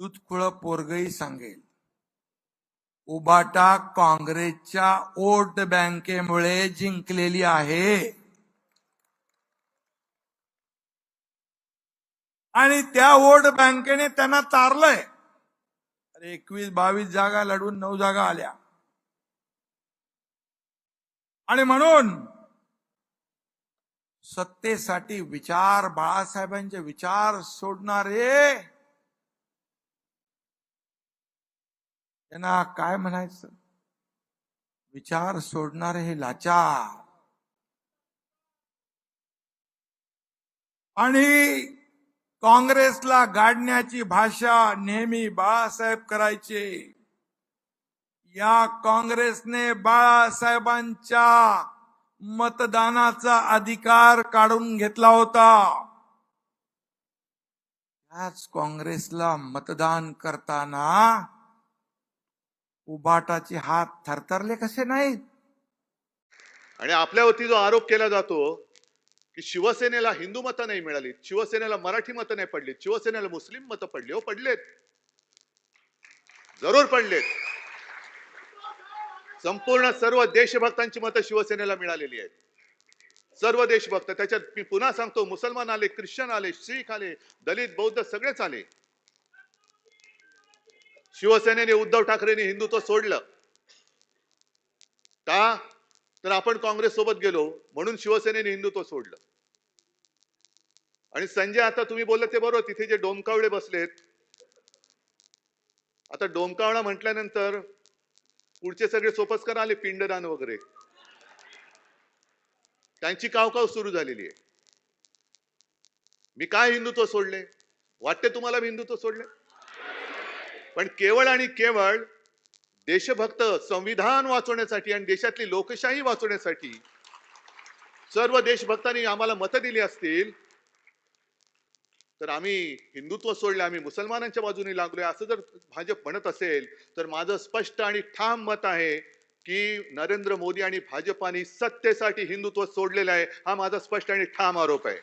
तुतकुळ पोरगही सांगेल. उबाटा काँग्रेसच्या वोट बँकेमुळे जिंकलेली आहे. आणि त्या वोट बँकेने त्यांना तारलंय अरे एकवीस बावीस जागा लढून नऊ जागा आल्या. आणि म्हणून सत्तेसाठी विचार बाळासाहेबांचे विचार सोडणारे त्यांना काय म्हणायचं? विचार सोडणारे हे लाचार. आणि काँग्रेसला गाडण्याची भाषा नेहमी बाळासाहेब करायचे. या काँग्रेसने बाळासाहेबांच्या मतदानाचा अधिकार काढून घेतला होता. त्याच काँग्रेसला मतदान करताना उबाटाचे हात थरथरले कसे नाहीत? आणि आपल्यावरती जो आरोप केला जातो की शिवसेनेला हिंदू मतं नाही मिळाली शिवसेनेला मराठी मतं नाही पडली शिवसेनेला मुस्लिम मतं पडली हो पडलेत. जरूर पडलेत. संपूर्ण सर्व देशभक्तांची मतं शिवसेनेला मिळालेली आहेत. सर्व देशभक्त त्याच्यात मी पुन्हा सांगतो मुसलमान आले ख्रिश्चन आले शीख आले दलित बौद्ध सगळेच आले. शिवसेनेने उद्धव ठाकरेंनी हिंदुत्व सोडलं. का? तर आपण काँग्रेस सोबत गेलो म्हणून शिवसेनेने हिंदुत्व सोडलं. आणि संजय आता तुम्ही बोलले ते बरोबर तिथे जे डोमकावळे बसलेत. आता डोमकावळा म्हटल्यानंतर पुढचे सगळे सोपस्कर आले पिंडदान वगैरे. त्यांची कावकाव सुरू झालेली आहे. मी काय हिंदुत्व सोडले? वाटते तुम्हाला मी हिंदुत्व सोडले? पण केवळ आणि केवळ देशभक्त संविधान वाचवण्यासाठी आणि देशातली लोकशाही वाचवण्यासाठी सर्व देशभक्तांनी आम्हाला मतं दिली असतील तर आम्ही हिंदुत्व सोडले आम्ही मुसलमानांच्या बाजूने लागलोय. असं जर भाजप म्हणत असेल तर माझं स्पष्ट आणि ठाम मत आहे की नरेंद्र मोदी आणि भाजपाने सत्तेसाठी हिंदुत्व सोडलेलं आहे हा माझा स्पष्ट आणि ठाम आरोप आहे.